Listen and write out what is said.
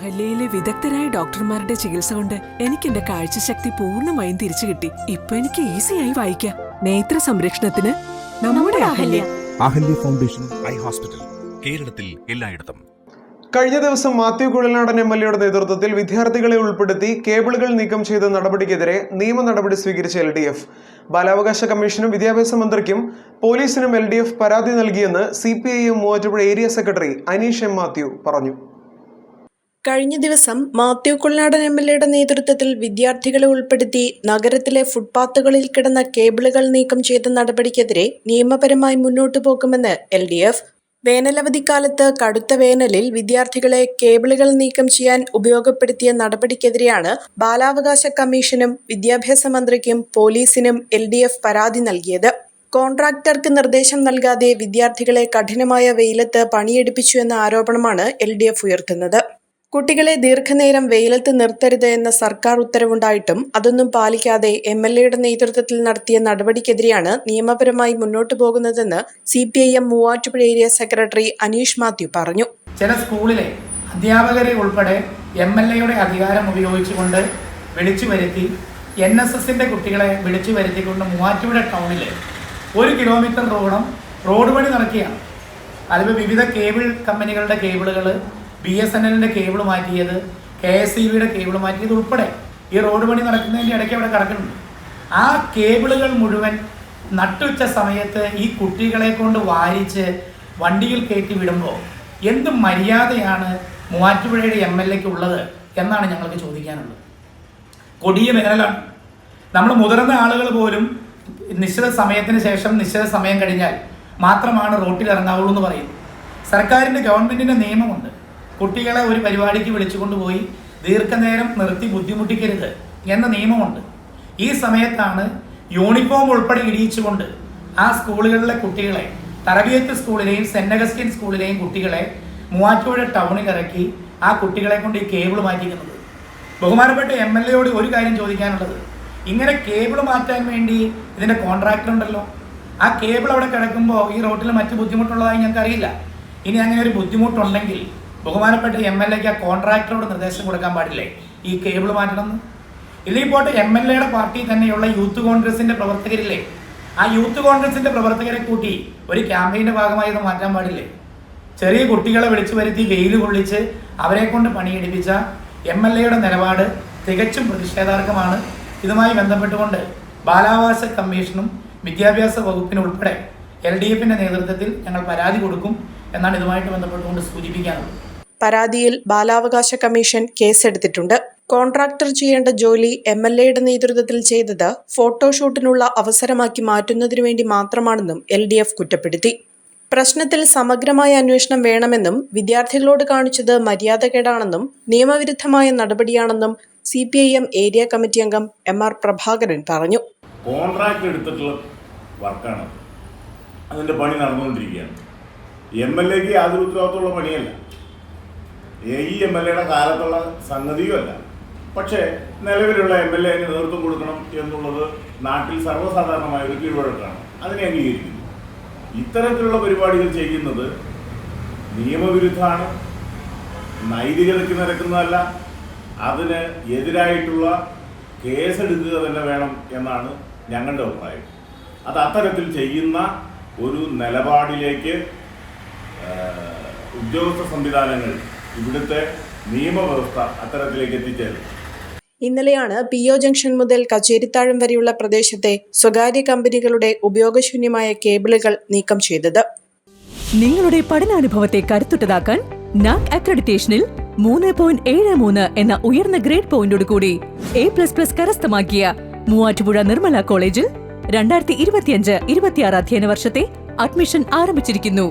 അഹല്യയിലെ വിദഗ്ധരായ ഡോക്ടർമാരുടെ ചികിത്സ കൊണ്ട് എനിക്ക് എന്റെ കാഴ്ചശക്തി പൂർണമായും തിരിച്ചു കിട്ടി. ഇപ്പൊ എനിക്ക് ഈസിയായി വായിക്കാം. നേത്ര സംരക്ഷണത്തിന് നമ്മുടെ Ahalya. Ahalya foundation eye hospital കേരളത്തിൽ എല്ലായിടത്തും. കഴിഞ്ഞ ദിവസം മാത്യു കുഴൽനാടൻ എം എൽ എയുടെ നേതൃത്വത്തിൽ വിദ്യാർത്ഥികളെ ഉൾപ്പെടുത്തി കേബിളുകൾ നീക്കം ചെയ്ത നടപടിക്കെതിരെ നിയമ നടപടി സ്വീകരിച്ച എൽ ഡി എഫ്. ബാലാവകാശ കമ്മീഷനും വിദ്യാഭ്യാസ മന്ത്രിക്കും പോലീസിനും എൽ ഡി എഫ് പരാതി നൽകിയെന്ന് C P I M Muvattupuzha area secretary Aneesh M Mathew പറഞ്ഞു. കഴിഞ്ഞ ദിവസം മാത്യു കൊള്ളാടൻ എം എൽ എയുടെ നേതൃത്വത്തിൽ വിദ്യാർത്ഥികളെ ഉൾപ്പെടുത്തി നഗരത്തിലെ ഫുട്പാത്തുകളിൽ കിടന്ന കേബിളുകൾ നീക്കം ചെയ്ത നടപടിക്കെതിരെ നിയമപരമായി മുന്നോട്ടു പോകുമെന്ന് എൽ ഡി എഫ്. വേനലവധിക്കാലത്ത് കടുത്ത വേനലിൽ വിദ്യാർത്ഥികളെ കേബിളുകൾ നീക്കം ചെയ്യാൻ ഉപയോഗപ്പെടുത്തിയ നടപടിക്കെതിരെയാണ് ബാലാവകാശ കമ്മീഷനും വിദ്യാഭ്യാസ മന്ത്രിക്കും പോലീസിനും എൽ പരാതി നൽകിയത്. കോൺട്രാക്ടർക്ക് നിർദ്ദേശം നൽകാതെ വിദ്യാർത്ഥികളെ കഠിനമായ വെയിലത്ത് പണിയെടുപ്പിച്ചു എന്ന ആരോപണമാണ് എൽ ഉയർത്തുന്നത്. കുട്ടികളെ ദീർഘനേരം വെയിലത്ത് നിർത്തരുത് എന്ന സർക്കാർ ഉത്തരവുണ്ടായിട്ടും അതൊന്നും പാലിക്കാതെ എം എൽ എയുടെ നേതൃത്വത്തിൽ നടത്തിയ നടപടിക്കെതിരെയാണ് നിയമപരമായി മുന്നോട്ടു പോകുന്നതെന്ന് C P I M Muvattupuzha area secretary Aneesh Mathew പറഞ്ഞു. ചില സ്കൂളിലെ അധ്യാപകരെ ഉൾപ്പെടെ എം എൽ എയുടെ അധികാരം ഉപയോഗിച്ചുകൊണ്ട് വിളിച്ചു വരുത്തി എൻ എസ് എസിന്റെ കുട്ടികളെ വിളിച്ചു വരുത്തിക്കൊണ്ട് മൂവാറ്റുപുഴ ടൗണിലെ ഒരു കിലോമീറ്റർ റോഡും റോഡ് പണി നടക്കുകയാണ്. അതിൽ വിവിധ കേബിൾ കമ്പനികളുടെ കേബിളുകൾ ബി എസ് എൻ എല്ലിന്റെ കേബിൾ മാറ്റിയത് കെ എസ് ഇ ബിയുടെ കേബിൾ മാറ്റിയത് ഉൾപ്പെടെ ഈ റോഡ് പണി നടക്കുന്നതിന്റെ ഇടയ്ക്ക് അവിടെ കിടക്കുന്നുണ്ട് ആ കേബിളുകൾ മുഴുവൻ നട്ടുച്ച സമയത്ത് ഈ കുട്ടികളെ കൊണ്ട് വാരിച്ച് വണ്ടിയിൽ കയറ്റി വിടുമ്പോൾ എന്ത് മര്യാദയാണ് മൂവാറ്റുപുഴയുടെ എം എൽ എക്ക് ഉള്ളത് എന്നാണ് ഞങ്ങൾക്ക് ചോദിക്കാനുള്ളത്. കൊടിയ വേനലാണ്. നമ്മൾ മുതിർന്ന ആളുകൾ പോലും നിശ്ചിത സമയത്തിന് ശേഷം നിശ്ചിത സമയം കഴിഞ്ഞാൽ മാത്രമാണ് റോട്ടിൽ ഇറങ്ങാവുള്ളൂ എന്ന് പറയും സർക്കാരിന്റെ ഗവൺമെന്റിന്റെ നിയമമുണ്ട്. കുട്ടികളെ ഒരു പരിപാടിക്ക് വിളിച്ചുകൊണ്ട് പോയി ദീർഘനേരം നിർത്തി ബുദ്ധിമുട്ടിക്കരുത് എന്ന നിയമമുണ്ട്. ഈ സമയത്താണ് യൂണിഫോം ഉൾപ്പെടെ ഇടിയിച്ചുകൊണ്ട് ആ സ്കൂളുകളിലെ കുട്ടികളെ തറബിയത്ത് സ്കൂളിലെയും സെന്റ് അഗസ്റ്റിൻ സ്കൂളിലെയും കുട്ടികളെ മൂവാറ്റുപുഴ ടൗണിൽ ഇറക്കി ആ കുട്ടികളെ കൊണ്ട് ഈ കേബിൾ മാറ്റിക്കുന്നത്. ബഹുമാനപ്പെട്ട എം എൽ എയോട് ഒരു കാര്യം ചോദിക്കാനുള്ളത്. ഇങ്ങനെ കേബിൾ മാറ്റാൻ വേണ്ടി ഇതിന്റെ കോൺട്രാക്ടർ ഉണ്ടല്ലോ. ആ കേബിൾ അവിടെ കിടക്കുമ്പോൾ ഈ റോട്ടിൽ മറ്റു ബുദ്ധിമുട്ടുള്ളതായി ഞങ്ങൾക്ക് അറിയില്ല ഇനി അങ്ങനെ ഒരു ബുദ്ധിമുട്ടുണ്ടെങ്കിൽ ബഹുമാനപ്പെട്ട എം എൽ എക്ക് ആ കോൺട്രാക്ടറോട് നിർദ്ദേശം കൊടുക്കാൻ പാടില്ലേ? ഈ കേബിൾ മാറ്റണമെന്ന്? ഇല്ലെങ്കിൽ പോട്ടെ എം എൽ എയുടെ പാർട്ടി തന്നെയുള്ള യൂത്ത് കോൺഗ്രസിന്റെ പ്രവർത്തകരില്ലേ? ആ യൂത്ത് കോൺഗ്രസിന്റെ പ്രവർത്തകരെ കൂട്ടി ഒരു ക്യാമ്പയിന്റെ ഭാഗമായി ഇത് മാറ്റാൻ പാടില്ലേ? ചെറിയ കുട്ടികളെ വിളിച്ചു വരുത്തി വെയിൽ കൊള്ളിച്ച് അവരെ കൊണ്ട് പണിയെടുപ്പിച്ച എം എൽ എയുടെ നിലപാട് തികച്ചും പ്രതിഷേധാർഹമാണ് ഇതുമായി ബന്ധപ്പെട്ടുകൊണ്ട് ബാലാവാസ കമ്മീഷനും വിദ്യാഭ്യാസ വകുപ്പിനും ഉൾപ്പെടെ എൽ ഡി എഫിന്റെ നേതൃത്വത്തിൽ ഞങ്ങൾ പരാതി കൊടുക്കും എന്നാണ് ഇതുമായിട്ട് ബന്ധപ്പെട്ടുകൊണ്ട് സൂചിപ്പിക്കാനുള്ളത്. പരാതിയിൽ ബാലാവകാശ കമ്മീഷൻ കേസെടുത്തിട്ടുണ്ട്. കോൺട്രാക്ടർ ചെയ്യേണ്ട ജോലി എം എൽ എയുടെ നേതൃത്വത്തിൽ ചെയ്തത് ഫോട്ടോഷൂട്ടിനുള്ള അവസരമാക്കി മാറ്റുന്നതിനു വേണ്ടി മാത്രമാണെന്നും എൽ ഡി എഫ് കുറ്റപ്പെടുത്തി. പ്രശ്നത്തിൽ സമഗ്രമായ അന്വേഷണം വേണമെന്നും വിദ്യാർത്ഥികളോട് കാണിച്ചത് മര്യാദകേടാണെന്നും നിയമവിരുദ്ധമായ നടപടിയാണെന്നും C P I M area committee അംഗം എം ആർ പ്രഭാകരൻ പറഞ്ഞു. കോൺട്രാക്ട് എടുത്തിട്ടുള്ള വർക്കാണ്. അതിന്റെ പണി നടന്നുകൊണ്ടിരിക്കുകയാണ്. എം എൽ എക്ക് യാതൊരു ഉത്തരവാദിത്തമുള്ള പണിയല്ല. ഏ- ഈ എം എൽ എയുടെ കാലത്തുള്ള സംഗതിയുമല്ല. പക്ഷേ നിലവിലുള്ള എം എൽ എന് നേതൃത്വം കൊടുക്കണം എന്നുള്ളത് നാട്ടിൽ സർവസാധാരണമായ ഒരു കീഴ്വഴക്കാണ്. അതിനെ അംഗീകരിക്കുന്നു. ഇത്തരത്തിലുള്ള പരിപാടികൾ ചെയ്യുന്നത് നിയമവിരുദ്ധമാണ്. നൈതികതയ്ക്ക് നിരക്കുന്നതല്ല. അതിന് എതിരായിട്ടുള്ള കേസെടുക്കുക തന്നെ വേണം എന്നാണ് ഞങ്ങളുടെ അഭിപ്രായം. അത് അത്തരത്തിൽ ചെയ്യുന്ന ഒരു നിലപാടിലേക്ക് ഉദ്യോഗസ്ഥ സംവിധാനങ്ങൾ ഇവിടുത്തെ നിയമവ്യവസ്ഥ അത്തരത്തിലേക്ക് എത്തിച്ചേരും. ഇന്നലെയാണ് പി ഒ ജംഗ്ഷൻ മുതൽ കച്ചേരിത്താഴം വരെയുള്ള പ്രദേശത്തെ സ്വകാര്യ കമ്പനികളുടെ ഉപയോഗശൂന്യമായ കേബിളുകൾ നീക്കം ചെയ്തത്. നിങ്ങളുടെ പഠനാനുഭവത്തെ കരുത്തുറ്റതാക്കാൻ നാക് അക്രഡിറ്റേഷനിൽ മൂന്ന് പോയിന്റ് ഏഴ് മൂന്ന് എന്ന ഉയർന്ന ഗ്രേഡ് പോയിന്റോട് കൂടി എ പ്ലസ് പ്ലസ് കരസ്ഥമാക്കിയ മൂവാറ്റുപുഴ നിർമ്മല കോളേജിൽ രണ്ടായിരത്തി ഇരുപത്തിയഞ്ച് ഇരുപത്തിയാറ് അധ്യയന വർഷത്തെ അഡ്മിഷൻ ആരംഭിച്ചിരിക്കുന്നു.